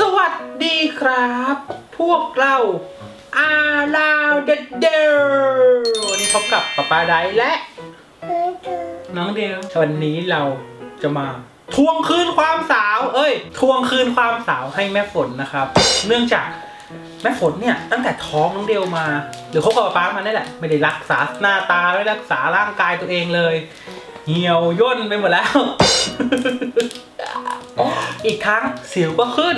สวัสดีครับ พวกเราอาลาวเดเดวันนี้พบกับป๊าป๊าไดและ น้องเดลวันนี้เราจะมา ทวงคืนความสาว เอ้ย ทวงคืนความสาวให้แม่ฝนนะครับ เนื่องจากแม่ฝนเนี่ยตั้งแต่ท้องน้องเดลมา หรือเขากับป๊ามานี่แหละ ไม่ได้รักษาหน้าตาไม่ได้รักษาร่างกายตัวเองเลย เหี่ยวย่นไปหมดแล้ว อีกครั้งสิวก็ขึ้น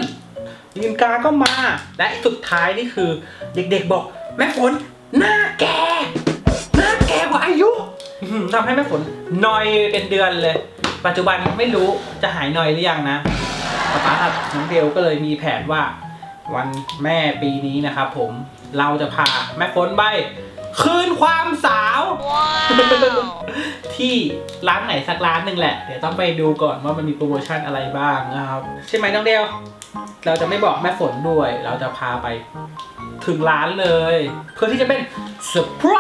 ยินกาก็มา และสุดท้ายนี่คือ เด็กๆบอกแม่ฝนหน้าแก่หน้าแก่กว่าอายุทำให้แม่ฝนนอยเป็นเดือนเลย ปัจจุบันไม่รู้จะหายนอยหรือยังนะป้าป๊ากับน้องเบลก็เลยมีแผนว่า วันแม่ปีนี้นะครับผมเราจะพาแม่ฝนไป คืนความสาว ที่ร้านไหนสักร้านหนึ่งแหละ เดี๋ยวต้องไปดูก่อนว่ามันมีโปรโมชั่นอะไรบ้างนะครับ ใช่ไหมน้องเดลเราจะไม่บอกแม่ฝนด้วย เราจะพาไปถึงร้านเลย เพื่อที่จะเป็นเซอร์ไพร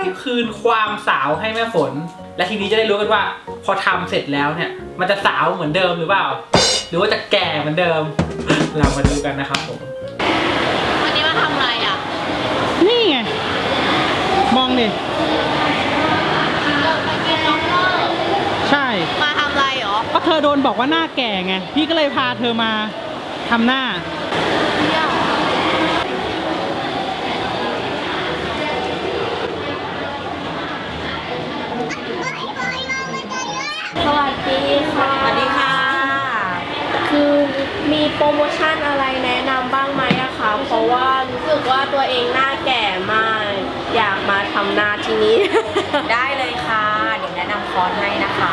ส์คืนความสาวให้แม่ฝน และทีนี้จะได้รู้กันว่า พอทำเสร็จแล้วเนี่ย มันจะสาวเหมือนเดิมหรือเปล่า หรือว่าจะแก่เหมือนเดิม เรามาดูกันนะครับผม วันนี้มาทำอะไรอะ นี่ไง มองดิไปกินล็อกเกอร์ใช่ มาทำอะไรเหรอก็เธอโดนบอกว่าหน้าแก่ไง พี่ก็เลยพาเธอมาทำหน้าเที่ยวสวัสดีค่ะ สวัสดีค่ะ คือมีโปรโมชั่นอะไรแนะนำบ้างไหมอะคะ เพราะว่ารู้สึกว่าตัวเองหน้าแก่มาก อยากมาทำห น้าที่นี้ ได้เลยค่ะเดี๋ยวแนะนำคอร์สให้นะคะ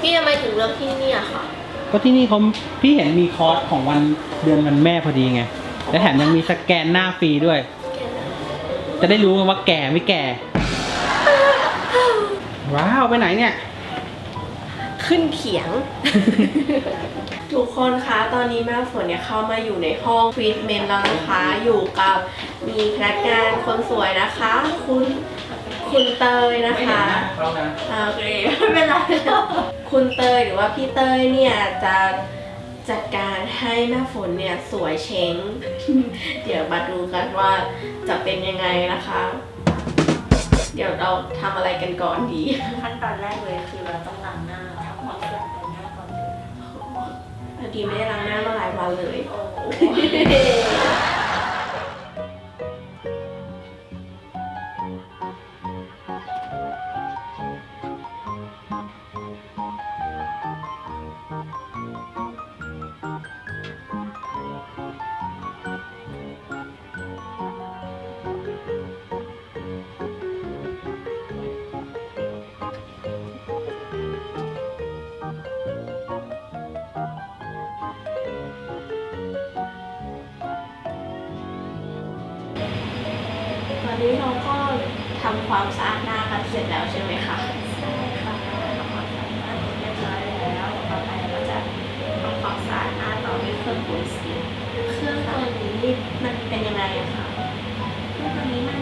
พี่ทำไมถึงเลือกที่นี่อะคะก็ที่นี่เขาพี่เห็นมีคอร์สของวันเดือนวันแม่พอดีไง และแถมยังมีสแกนหน้าฟรีด้วย จะได้รู้ว่าแก่ไม่แก่ ว้าว ไปไหนเนี่ย ขึ้นเขียง ทุกคนคะตอนนี้แม่ฝนเนี่ยเข้ามาอยู่ในห้องทรีทเมนต์แล้วนะคะอยู่กับมีพนักงานคนสวยนะคะ คุณคุณเตยนะคะโอเคไม่เป็นไรคุณเตยหรือว่าพี่เตยเนี่ยจะจัดการให้แม่ฝนเนี่ยสวยเช้ง เดี๋ยวมาดูกันว่าจะเป็นยังไงนะคะ เดี๋ยวเราทำอะไรกันก่อนดี ขั้นตอนแรกเลยคือเราต้องล้างหน้า อดีไม่ได้ล้างหน้ามาหลายวันเลย นนี้เราก็ทำความสะอาดหน้ากันเสร็จแล้วใช่ไหมคะใช่ค่ะทำความสะอาดหน้าเรียบร้อยแล้วต่อไปเราจะทำความสะอาดหน้าต่อด้วยเครื่องปูนสีเครื่องตัวนี้มันเป็นยังไงอะคะเครื่องตัวนี้มัน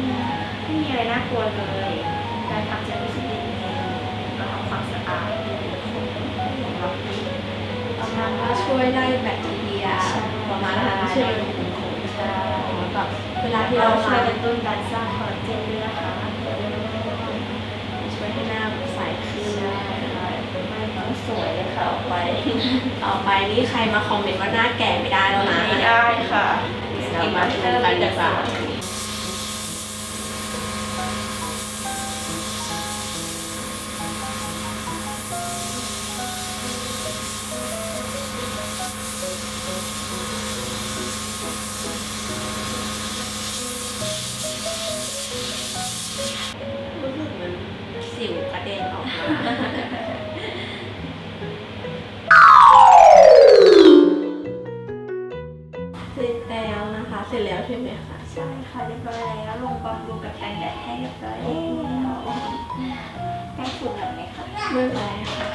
ไม่มีอะไรน่ากลัวเลยการทำจะรู้สึกดีเองเราทำความสะอาดดูคนของเราเองประมาณว่าช่วยไล่แบคทีเรียประมาณนั้นใช่ไหม ใช่ แบบ เวลาที่ที่เราเราช่วยทากระตุ้นการสร้างคอลลาเจนด้วยนะคะช่วยให้หน้าใสขึ้นใช่ค่ะไม่ต้องสวยเลยค่ะออกไปต่อไปนี่ใครมาคอมเมนต์ว่าหน้าแก่ไม่ได้แล้วนะไม่ได้ค่ะเรามาดูกันดีกว่ารู้ เสร็จแล้วนะคะ เสร็จแล้วใช่ไหมคะใช่ค่ะเรียบร้อยแล้วลงบำรุงกับแทนแดดให้เรียบร้อยแล้วแป้งฝุ่นหน่อยไหมคะไม่เป็นไรค่ะ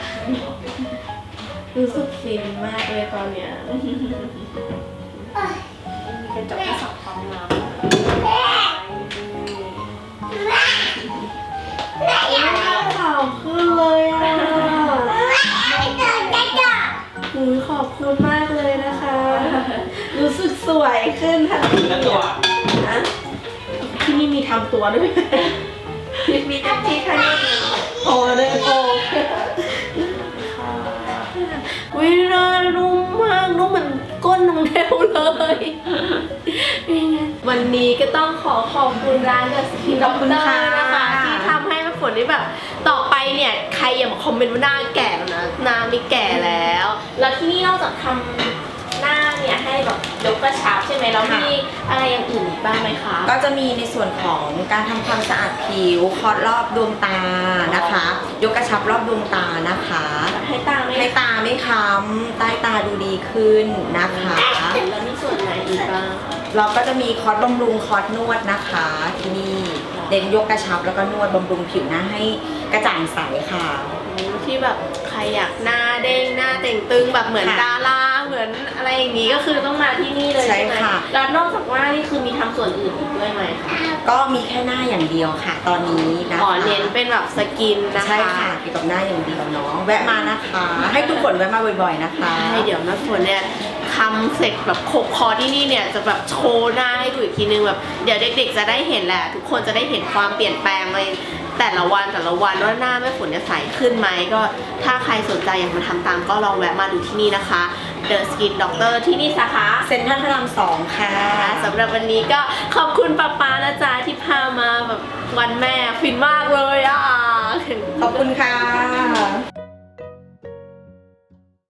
รู้สึกฟินมากเลยตอนเนี้ยมีกระจกที่สองฟองน้ำ วยขึ้นทันทีแล้วตัวนะที่นี่มีทำตัวด้วย มีจับที่ข้างนอกโอ้เลยโอ้วิรานุ่มมากนุ่มเหมือนก้นน้องเดวเลยวันนี้ก็ต้องขอขอบคุณร้านเดอะสกินด็อกเตอร์นะคะที่ทำให้แม่ฝนได้แบบ ต่อไปเนี่ยใครอย่ามาคอมเมนต์ว่าหน้าแก่แล้วนะหน้าไม่แก่แล้ว แล้วที่นี่นอกจากทำ หน้าเนี่ยให้แบบยกกระชับใช่ไหมแล้วมีอะไรอย่างอื่นอีกบ้างไหมคะ ก็จะมีในส่วนของการทำความสะอาดผิวคอดรอบดวงตานะคะ ยกกระชับรอบดวงตานะคะ ให้ตาไม่ให้ตาไม่ค้ำใต้ตาดูดีขึ้นนะคะ แล้วมีส่วนไหนอีกบ้าง เราก็จะมีคอร์สบำรุงคอร์สนวดนะคะที่นี่เน้นยกกระชับแล้วก็นวดบำรุงผิวหน้าให้กระจ่างใสค่ะที่แบบใครอยากหน้าเด้งหน้าเต่งตึงแบบเหมือนค่ะดาราเหมือ นอะไรอย่างนี้ก็คือต้องมาที่นี่เลยใช่ใช่ไหมค่ะ แล้วนอกจากว่านี่คือมีทำส่วนอื่นอีกด้วยไหมคะก็มีแค่หน้าอย่างเดียวค่ะ ตอนนี้นะคะอ๋อเน้นเป็นแบบสกินนะคะใช่ค่ะเกี่ยวกับหน้าอย่างเดียวเนาะแวะมานะคะ ให้ทุกคนแวะมาบ่อยๆนะคะ ใช่เดี๋ยวแม่ฝนเนี่ยทำเสร็จแบบครบคอร์สที่นี่เนี่ยจะแบบโชว์หน้าให้ดูอีกทีนึงแบบเดี๋ยวเด็กๆจะได้เห็นแหละ ทุกคนจะได้เห็นความเปลี่ยนแปลงใน แต่ละวันแต่ละวันว่าหน้าแม่ฝนเนี่ยใสขึ้นไหมก็ถ้าใครสนใจอยากมาทำตามก็ลองแวะมาดูที่นี่นะคะ The Skin Doctor ที่นี่สาขาเซ็นทรัลพระรามสองค่ะสำหรับวันนี้ก็ขอบคุณป้าป๊านะจ๊ะที่พามาแบบวันแม่ฟินมากเลยอะขอบคุณค่ะ